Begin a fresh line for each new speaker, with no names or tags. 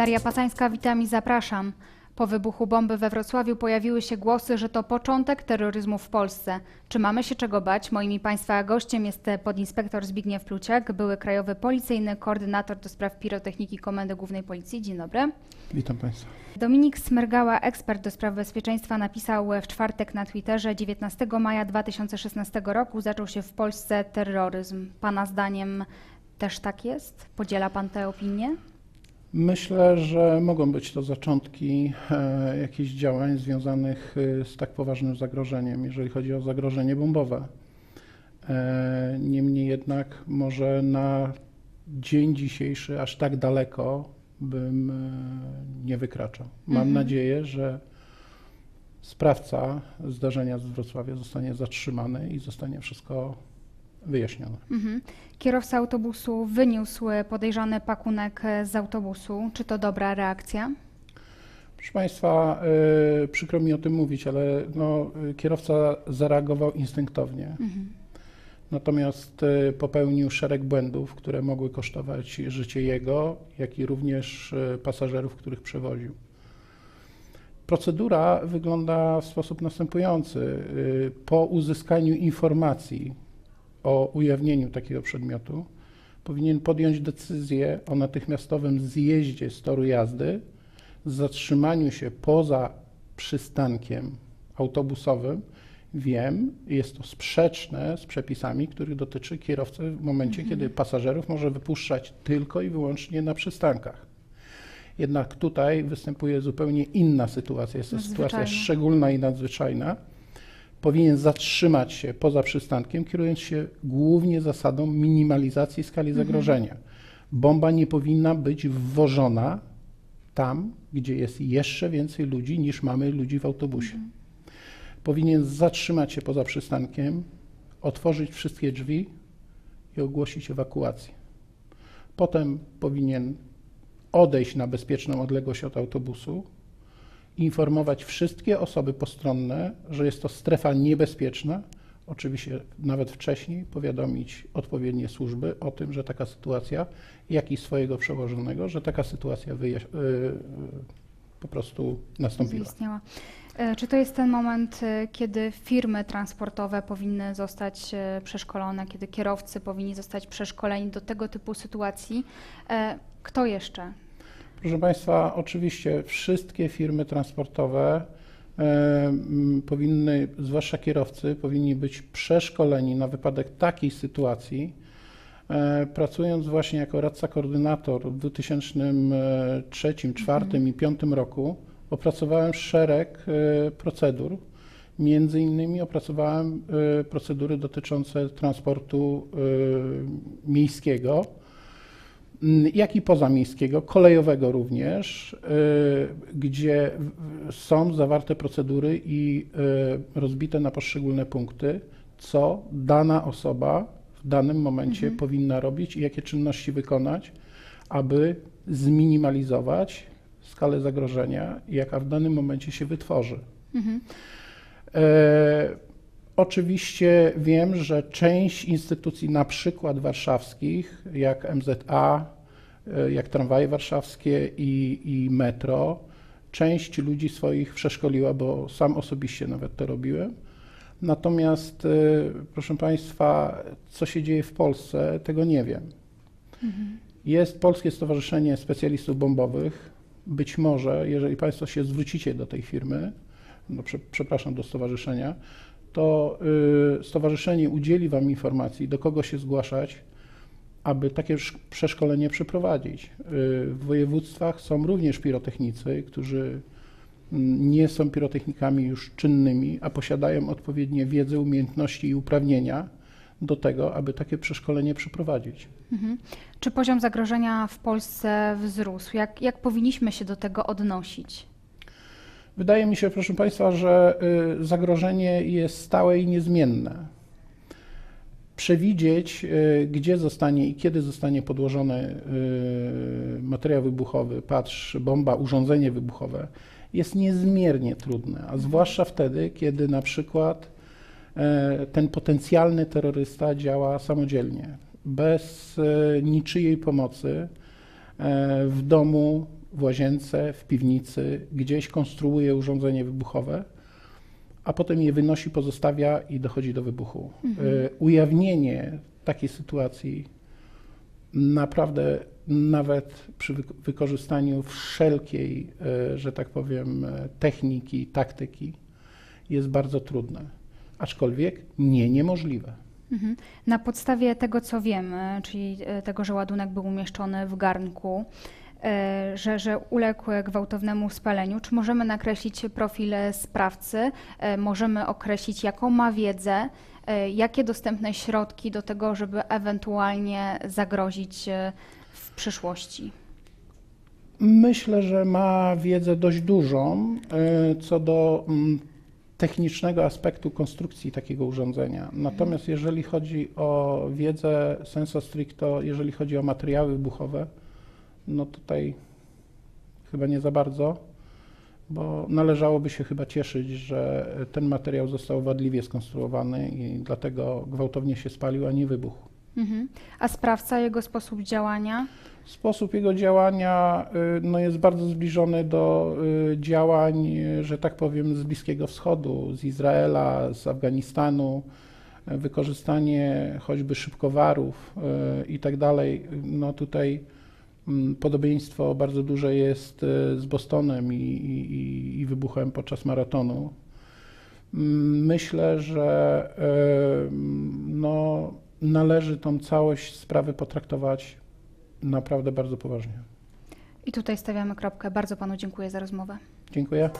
Daria Pasańska, witam i zapraszam. Po wybuchu bomby we Wrocławiu pojawiły się głosy, że to początek terroryzmu w Polsce. Czy mamy się czego bać? Moim i Państwa gościem jest podinspektor Zbigniew Pluciak, były krajowy policyjny koordynator do spraw pirotechniki Komendy Głównej Policji. Dzień dobry.
Witam Państwa.
Dominik Smyrgała, ekspert do spraw bezpieczeństwa, napisał w czwartek na Twitterze 19 maja 2016 roku zaczął się w Polsce terroryzm. Pana zdaniem też tak jest? Podziela Pan tę opinię?
Myślę, że mogą być to zaczątki e, jakichś działań związanych e, z tak poważnym zagrożeniem, jeżeli chodzi o zagrożenie bombowe. E, Niemniej jednak może na dzień dzisiejszy aż tak daleko bym nie wykraczał. Mam
Mhm.
nadzieję, że sprawca zdarzenia z Wrocławia zostanie zatrzymany i zostanie wszystko wyjaśnione.
Mhm. Kierowca autobusu wyniósł podejrzany pakunek z autobusu. Czy to dobra reakcja?
Proszę Państwa, y, przykro mi o tym mówić, ale no, kierowca zareagował instynktownie.
Mhm.
Natomiast y, popełnił szereg błędów, które mogły kosztować życie jego, jak i również y, pasażerów, których przewoził. Procedura wygląda w sposób następujący. Y, Po uzyskaniu informacji o ujawnieniu takiego przedmiotu, powinien podjąć decyzję o natychmiastowym zjeździe z toru jazdy, zatrzymaniu się poza przystankiem autobusowym. Wiem, jest to sprzeczne z przepisami, których dotyczy kierowcy w momencie, kiedy pasażerów może wypuszczać tylko i wyłącznie na przystankach. Jednak tutaj występuje zupełnie inna sytuacja. Jest to sytuacja szczególna i nadzwyczajna. Powinien zatrzymać się poza przystankiem, kierując się głównie zasadą minimalizacji skali zagrożenia. Bomba nie powinna być wwożona tam, gdzie jest jeszcze więcej ludzi niż mamy ludzi w autobusie. Powinien zatrzymać się poza przystankiem, otworzyć wszystkie drzwi i ogłosić ewakuację. Potem powinien odejść na bezpieczną odległość od autobusu, informować wszystkie osoby postronne, że jest to strefa niebezpieczna. Oczywiście nawet wcześniej powiadomić odpowiednie służby o tym, że taka sytuacja, jak i swojego przełożonego, że taka sytuacja y, po prostu nastąpiła.
E, Czy to jest ten moment, e, kiedy firmy transportowe powinny zostać e, przeszkolone, kiedy kierowcy powinni zostać przeszkoleni do tego typu sytuacji? Kto jeszcze?
Proszę Państwa, oczywiście wszystkie firmy transportowe e, powinny, zwłaszcza kierowcy, powinni być przeszkoleni na wypadek takiej sytuacji. E, pracując właśnie jako radca koordynator w 2003, 2004 i 2005 roku, opracowałem szereg e, procedur. Między innymi opracowałem procedury dotyczące transportu miejskiego jak i pozamiejskiego, kolejowego również, y, gdzie są zawarte procedury i y, rozbite na poszczególne punkty, co dana osoba w danym momencie powinna robić i jakie czynności wykonać, aby zminimalizować skalę zagrożenia, jaka w danym momencie się wytworzy.
Mhm.
E, oczywiście wiem, że część instytucji, na przykład warszawskich, jak MZA, e, jak tramwaje warszawskie i, i metro, część ludzi swoich przeszkoliła, bo sam osobiście nawet to robiłem. Natomiast, e, proszę Państwa, co się dzieje w Polsce, tego nie wiem. Jest Polskie Stowarzyszenie Specjalistów Bombowych. Być może, jeżeli Państwo się zwrócicie do tej firmy, no, prze, przepraszam, do stowarzyszenia, to y, stowarzyszenie udzieli Wam informacji, do kogo się zgłaszać, aby takie sz- przeszkolenie przeprowadzić. Y, w województwach są również pirotechnicy, którzy mm, nie są pirotechnikami już czynnymi, a posiadają odpowiednie wiedzę, umiejętności i uprawnienia do tego, aby takie przeszkolenie przeprowadzić.
Mhm. Czy poziom zagrożenia w Polsce wzrósł? Jak, jak powinniśmy się do tego odnosić?
Wydaje mi się, proszę Państwa, że y, zagrożenie jest stałe i niezmienne. Przewidzieć, y, gdzie zostanie i kiedy zostanie podłożony y, materiał wybuchowy, patrz, bomba, urządzenie wybuchowe, jest niezmiernie trudne, a zwłaszcza wtedy, kiedy na przykład e, ten potencjalny terrorysta działa samodzielnie, bez e, niczyjej pomocy, e, w domu w łazience, w piwnicy, gdzieś konstruuje urządzenie wybuchowe, a potem je wynosi, pozostawia i dochodzi do wybuchu. Y, Ujawnienie takiej sytuacji naprawdę nawet przy wy- wykorzystaniu wszelkiej, e, że tak powiem, e, techniki, taktyki jest bardzo trudne, aczkolwiek nie niemożliwe.
Mhm. Na podstawie tego, co wiemy, czyli tego, że ładunek był umieszczony w garnku, że, że uległ gwałtownemu spaleniu, czy możemy nakreślić profil sprawcy? E, Możemy określić, jaką ma wiedzę, e, jakie dostępne środki do tego, żeby ewentualnie zagrozić e, w przyszłości?
Myślę, że ma wiedzę dość dużą e, co do mm, technicznego aspektu konstrukcji takiego urządzenia. Natomiast jeżeli chodzi o wiedzę sensu stricto, jeżeli chodzi o materiały wybuchowe, no tutaj chyba nie za bardzo, bo należałoby się chyba cieszyć, że ten materiał został wadliwie skonstruowany i dlatego gwałtownie się spalił, a nie wybuchł.
Mhm. A sprawca, jego sposób działania?
Sposób jego działania y, no, jest bardzo zbliżony do y, działań, y, że tak powiem, z Bliskiego Wschodu, z Izraela, z Afganistanu, wykorzystanie choćby szybkowarów i tak dalej. No tutaj podobieństwo bardzo duże jest y, z Bostonem i, i, i- wybuchem podczas maratonu. Mm, Myślę, że y, no, należy tą całość sprawy potraktować naprawdę bardzo poważnie.
I tutaj stawiamy kropkę. Bardzo panu dziękuję za rozmowę.
Dziękuję.